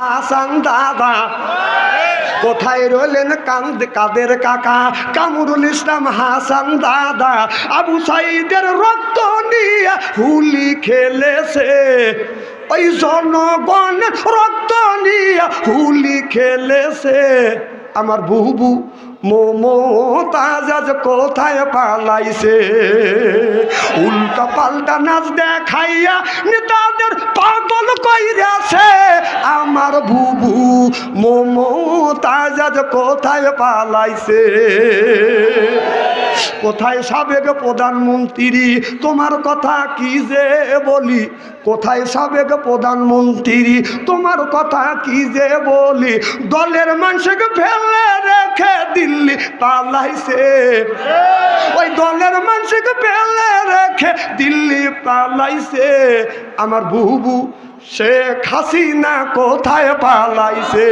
হাসান দাদা। কোথায় রইলেন কান্দ কাদের কাকা? কামরুল ইসলাম হাসান দাদা। আবু সাইদের রক্ত নিয়ে হুলি খেলেছে। ওই জনগণ রক্ত নিয়ে হুলি খেলেছে। আমার বুবু মোমো তাজাজ কোথায় পালাইছে? উল্টা পাল্টা নাচ দেখাইয়া নেতাদের পাগল কইরাছে। আমার বুবু মোমো তাজাজ কোথায় পালাইছে? কোথায় সাবেক প্রধানমন্ত্রী? তোমার কথা কি যে বলি? কোথায় সাবেক প্রধানমন্ত্রী? তোমার কথা কি যে বলি? দলের মানুষকে ফেলে রেখে দিল্লি পালাইছে। ওই দলের মানুষকে ফেলে রেখে দিল্লি পালাইছে। আমার বুবু শেখ হাসিনা কোথায় পালাইছে?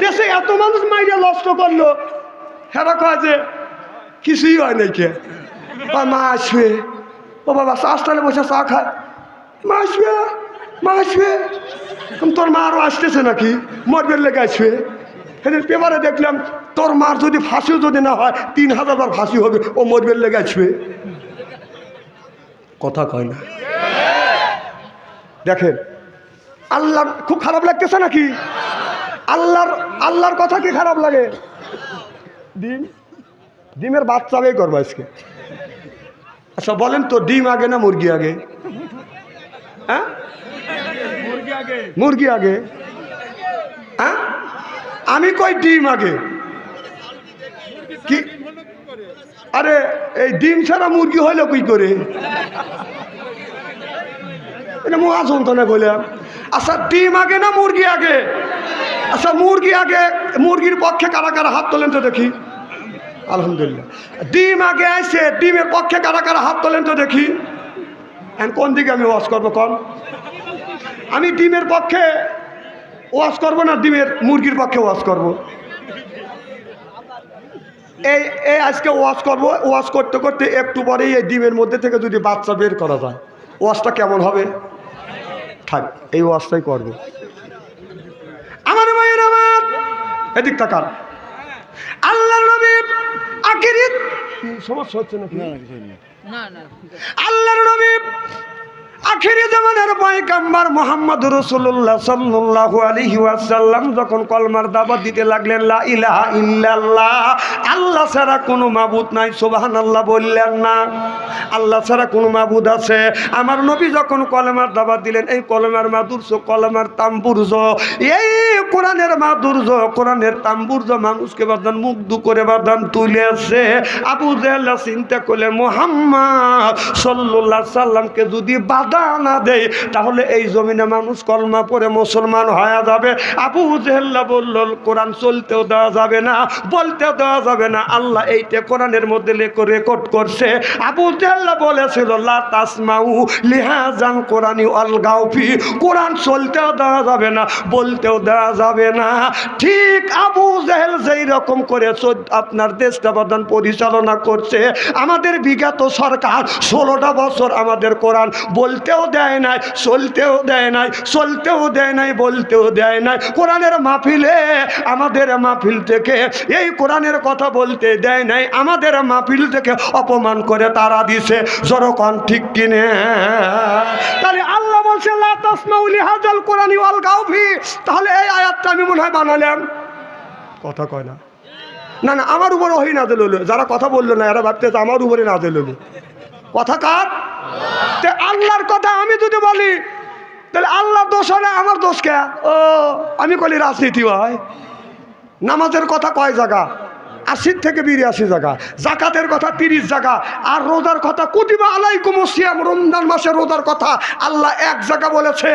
দেশে এত মানুষ মাইরে নষ্ট করল। হেরা কয় যে কিছুই হয় নাই কে? বা মা আসবে। ও বাবা চাষটালে বসে চা খায়। মা আসবে মা আসবে। তোর মা আরও আসতেছে নাকি? মরবের লেগে আসবে। সেদিন পেপারে দেখলাম, তোর মার যদি ফাঁসিও যদি না হয়, তিন হাজার বার ফাঁসি হবে, ও মরবের লেগে আসবে। কথা কয় না। দেখেন আল্লাহ খুব খারাপ লাগতেছে নাকি? আল্লাহর আল্লাহর কথা কি খারাপ লাগে? ডিম? ডিমের বাচ্চা বেই করব আজকে। আচ্ছা বলেন তো ডিম আগে না মুরগি আগে? হ্যাঁ? মুরগি আগে। হ্যাঁ? আমি কই ডিম আগে? কি? আরে এই ডিম ছাড়া মুরগি হইল কি করে? এটা মহাযন্ত্রণা বললাম আচ্ছা ডিম আগে না মুরগি আগে? আচ্ছা মুরগি আগে, মুরগির পক্ষে কারা কারা হাত তোলেন তো দেখি। আলহামদুলিল্লাহ। ডিম আগে আসছে ডিমের পক্ষে কারা কারা হাত তোলেন তো দেখি। কোন দিকে আমি ওয়াশ করব কন? আমি ডিমের পক্ষে ওয়াশ করব না ডিমের মুরগির পক্ষে ওয়াশ করব? এই এই আজকে ওয়াশ করব, ওয়াশ করতে করতে একটু পরেই এই ডিমের মধ্যে থেকে যদি বাচ্চা বের করা যায়, ওয়াশটা কেমন হবে? থাক, এই ওয়াশটাই করব। মায়ের আমার এদিক তাকান। আল্লাহ নবী আখিরি সমস্যা হচ্ছে নাকি? না না আল্লাহর নবী আখেরি জামানের পয়গাম্বার মোহাম্মদ রসুল্লাহ সাল্লাল্লাহু আলাইহি ওয়াসাল্লাম যখন কলমার দাবা দিতে লাগলেন ইলাহা ইল্লাল্লাহ আল্লাহ ছাড়া কোনো মাবুদ নাই সোবাহান আল্লাহ বললেন না। আল্লাহ ছাড়া কোনো মাবুদ আছে। আমার নবী যখন কলমার দাবা দিলেন, এই কলমার মাধুর্য, কলমার তাম্বুর্য, এই কোরআনের মাধুর্য, কোরআনের তাম্বুর্য মানুষকে বাদান মুগ্ধ করে বাদান তুলেছে। আবু জেহেল্লা চিন্তা করলে মোহাম্মদ সাল্লাহ সাল্লামকে যদি বাধা না দেয় তাহলে এই জমিনে মানুষ কলমা পরে মুসলমান হয়ে যাবে। আবু জেহেল্লা বলল, কোরআন চলতেও দেওয়া যাবে না, বলতেও দেওয়া যাবে না। আল্লাহ এইটা কোরআনের মধ্যে রেকর্ড করছে। আবু জেহেল্লা বলেছিল, লা লিহাজান কোরআনি অল গাউফি কোরআন চলতেও দেওয়া যাবে না, বলতেও দেওয়া যাবে না। ঠিক আবু জেহেল যেই রকম করে আপনার দেশটা বর্ধন পরিচালনা করছে। আমাদের বিগত সরকার ষোলোটা বছর আমাদের কোরআন বলতেও দেয় নাই, চলতেও দেয় নাই, চলতেও দেয় নাই, বলতেও দেয় নাই। কোরআনের মাহফিলে আমাদের মাহফিল থেকে এই কোরআনের কথা বলতে দেয় নাই, আমাদের মাহফিল থেকে অপমান করে তারা দিছে। জরকন ঠিক কিনে তাহলে আল্লাহ বলছে হাজাল কোরআনি ওয়াল গাউফি তাহলে এই আয়াতটা আমি মনে হয় বানালাম। কথা কয় না। না না, আমার উপর ওই নাজেল হলো। যারা কথা বলল না, এরা ভাবতে আমার উপরে নাজেল হলো। কথা কার? আল্লাহর কথা আমি যদি বলি, তাহলে আল্লাহর দোষ হয় না, আমার দোষ কে? ও, আমি কলি রাজনীতি হয় নামাজের কথা কয় জায়গা? আশির থেকে বিরাশি জায়গা। জাকাতের কথা তিরিশ জায়গা। আর রোজার কথা, কুতিবা আলাইকুম সিয়াম। রমজান মাসে রোজার কথা আল্লাহ এক জায়গা বলেছে।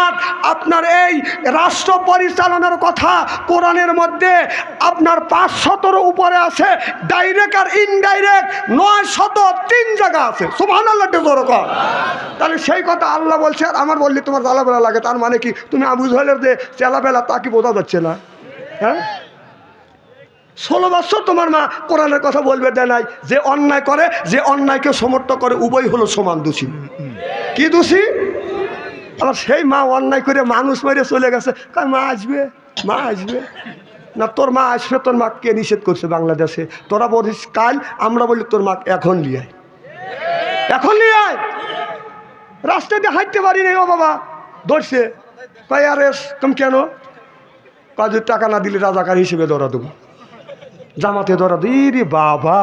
আর আপনার এই রাষ্ট্র পরিচালনার কথা কোরআনের মধ্যে আপনার পাঁচ শতর উপরে আছে। ডাইরেক্ট আর ইনডাইরেক্ট নয় শত তিন জায়গা আছে। সুবহান আল্লাহ তাহলে সেই কথা আল্লাহ বলছে, আর আমার বললি তোমার জ্বালাবেলা লাগে। তার মানে কি? তুমি আবু জহেলের যে চেলাবেলা, তা কি বোঝা যাচ্ছে না? হ্যাঁ? ষোলো বছর তোমার মা কোরআনের কথা বলবে দেয় নাই। যে অন্যায় করে যে অন্যায়কে সমর্থ করে উভয় হলো সমান দোষী। কি দোষী? আবার সেই মা অন্যায় করে মানুষ মেরে চলে গেছে। মা আসবে মা আসবে। না তোর মা আসবে তোর মা কে নিষেধ করছে বাংলাদেশে। তোরা বলিস কাল আমরা বলি তোর মা এখন নিয়ে আয়। এখন নিয়ে আয়। রাস্তা দিয়ে হাঁটতে পারি নাই ও বাবা। ধরছে কয় আরে তুমি কেন? কাজ টাকা না দিলে রাজাকার হিসেবে ধরা দেবো। জামাতে ধরা রে বাবা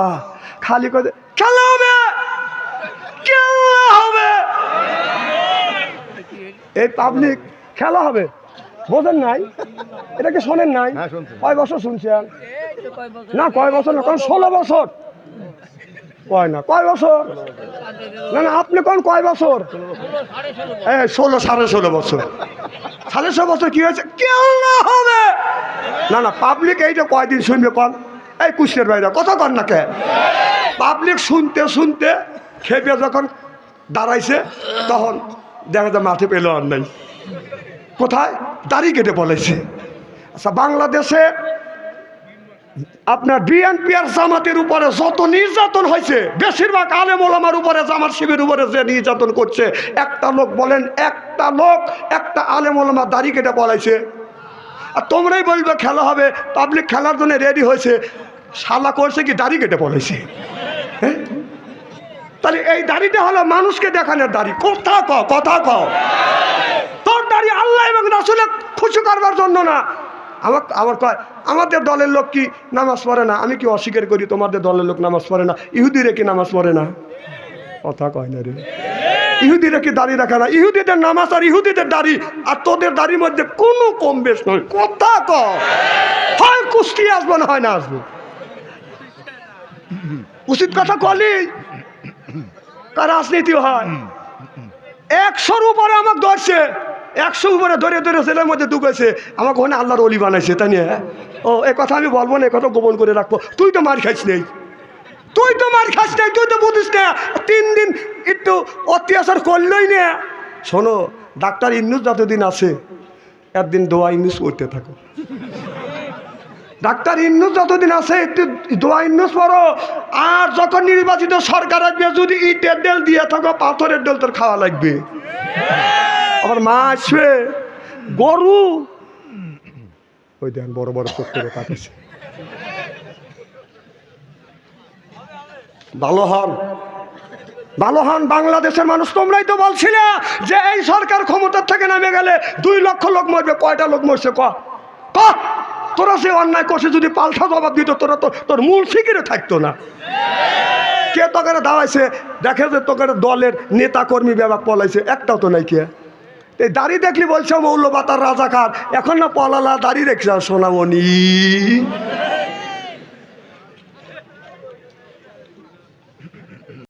খালি করে খেলা হবে খেলা হবে। এই পাবলিক খেলা হবে বোঝেন নাই? এটাকে শোনেন নাই? কয় বছর শুনছেন না কয় বছর না কারণ ষোলো বছর। কয় না কয় বছর? না না আপনি কোন কয় বছর? হ্যাঁ ষোলো সাড়ে ষোলো বছর। সাড়ে ষোলো বছর কি হয়েছে? কেউ না হবে। না না পাবলিক এইটা কয়দিন শুনবে কন এই কুষ্টের বাইরে, কথা কন না কে? পাবলিক শুনতে শুনতে খেপে যখন দাঁড়াইছে, তখন দেখা যায় মাঠে পেল আর নাই। কোথায়? দাড়ি কেটে বলেছে আচ্ছা বাংলাদেশে আপনার বিএনপি আর জামাতের উপরে যত নির্যাতন হয়েছে, বেশিরভাগ আলেম ওলামার উপরে, জামাত শিবের উপরে যে নির্যাতন করছে, একটা লোক বলেন, একটা লোক, একটা আলেম ওলামা দাড়ি কেটে বলাইছে আর তোমরাই বলবে খেলা হবে পাবলিক খেলার জন্য রেডি হয়েছে। শালা করছে কি, দাড়ি কেটে বলেছে হ্যাঁ তাহলে এই দাড়িটা হলো মানুষকে দেখানোর দাড়ি। কথা ক কথা ক তোর দাড়ি আল্লাহ এবং রাসুলে খুশি করবার জন্য না। আমার আমার কয়, আমাদের দলের লোক কি নামাজ পড়ে না? আমি কি অস্বীকার করি তোমাদের দলের লোক নামাজ পড়ে না? ইহুদিরে কি নামাজ পড়ে না? কথা কয় না রে। ইহুদিরা কি দাড়ি রাখে না। ইহুদিদের নামাজ আর ইহুদিদের দাড়ি, আর তোদের দাড়ির মধ্যে কোনো কম বেশ নয়। কথা ক। হয় কুস্তি আসব না, হয় না আসব। উচিত কথা কলি কার রাজনীতি হয়। একশোর উপরে আমাকে ধরছে একশো উপরে ধরে ধরে ছেলের মধ্যে ঢুকেছে। আমাকে ওখানে আল্লাহর অলি বানাইছে, তাই নিয়ে ও, এ কথা আমি বলব না, এ কথা গোপন করে রাখব। তুই তো মার খাইস নেই। তুই তো মার খাস নাই তুই তো বুঝিস না তিন দিন একটু অত্যাচার করলই না। শোনো, ডাক্তার ইন্নুস যতদিন আছে, একদিন দোয়া ইন্নুস করতে থাকো। ডাক্তার ইন্নুস যতদিন আছে, একটু দোয়া ইন্নুস পড়ো। আর যখন নির্বাচিত সরকার আসবে, যদি ইটের ডেল দিয়ে থাকো, পাথরের ডেল তোর খাওয়া লাগবে। আবার মা আসবে। গরু। ওই দেন বড় বড় চোখ করে তাকাচ্ছে ভালো হন। ভালো হন বাংলাদেশের মানুষ, তোমরাই তো বলছিলে যে এই সরকার ক্ষমতার থেকে নামে গেলে দুই লক্ষ লোক মরবে। কয়টা লোক মরছে ক? ক? তোরা সে অন্যায় করছে যদি পাল্টা জবাব দিত, তোরা তো তোর মূল ফিকিরে থাকতো না। কে তোকে দাঁড়াইছে? দেখে যে তোকে দলের নেতা কর্মী ব্যাপার পলাইছে। একটাও তো নাই কে। এই দাড়ি দেখলি বলছে মৌল্যবাতার রাজাকার। এখন না পলালা দাড়ি রেখেছে সোনামণি।